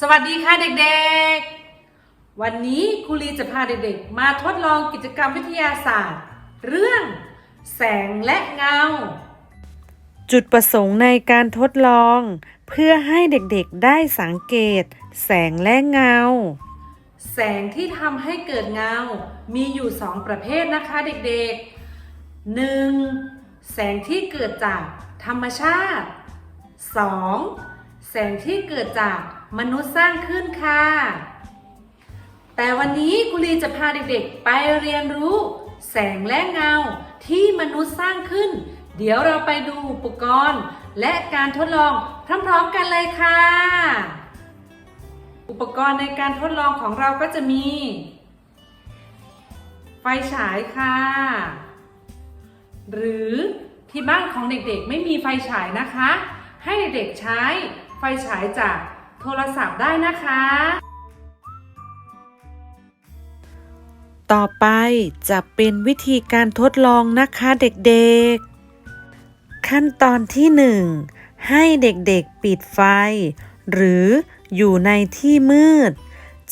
สวัสดีค่ะเด็กๆ วันนี้ครูลีจะพาเด็กๆ มาทดลองกิจกรรมวิทยาศาสตร์ เรื่อง แสงและเงา จุดประสงค์ในการทดลอง เพื่อให้เด็กๆได้สังเกต แสงและเงา แสงที่ทำให้เกิดเงา มีอยู่สองประเภทนะคะเด็กๆ 1. แสงที่เกิดจากธรรมชาติ 2. แสงที่เกิดจาก มนุษย์สร้างขึ้นค่ะ แต่วันนี้กุลีจะพาเด็กๆ ไปเรียนรู้ แสงและเงาที่มนุษย์สร้างขึ้น เดี๋ยวเราไปดูอุปกรณ์ และการทดลองพร้อมๆกันเลยค่ะ อุปกรณ์ในการทดลองของเราก็จะมี ไฟฉายค่ะ หรือที่บ้านของเด็กๆ ไม่มีไฟฉายนะคะ ให้เด็กๆใช้ไฟฉายจาก โทรศัพท์ได้นะคะ ต่อไปจะเป็นวิธีการทดลองนะคะเด็กๆ ขั้นตอนที่หนึ่งให้เด็กๆปิดไฟ หรืออยู่ในที่มืด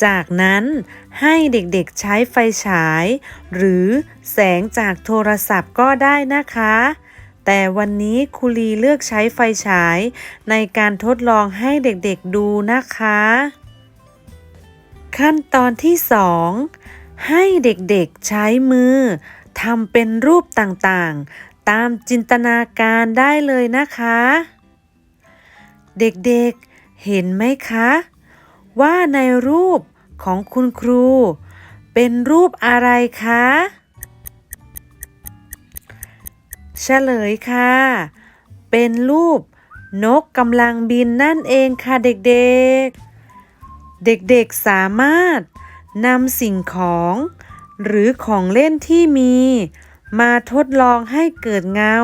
จากนั้นให้เด็กๆใช้ไฟฉาย หรือแสงจากโทรศัพท์ก็ได้นะคะ แต่วันนี้ครูลีเลือกใช้ไฟฉายในการทดลองให้เด็กๆดูนะคะ ขั้นตอนที่สองให้เด็กๆใช้มือทำเป็นรูปต่างๆ ตามจินตนาการได้เลยนะคะ เด็กๆเห็นไหมคะ ว่าในรูปของคุณครู เป็นรูปอะไรคะ เฉลยค่ะ เป็นรูปนกกำลังบินนั่นเองค่ะเด็กๆ เด็กๆสามารถนำสิ่งของ หรือของเล่นที่มี มาทดลองให้เกิดเงา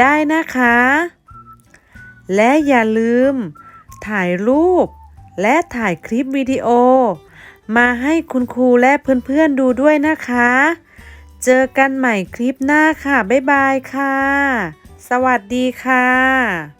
ได้นะคะ และอย่าลืม ถ่ายรูป และถ่ายคลิปวิดีโอ มาให้คุณครูและเพื่อนๆดูด้วยนะคะ เจอกันใหม่คลิปหน้าค่ะ บ๊ายบายค่ะ สวัสดีค่ะ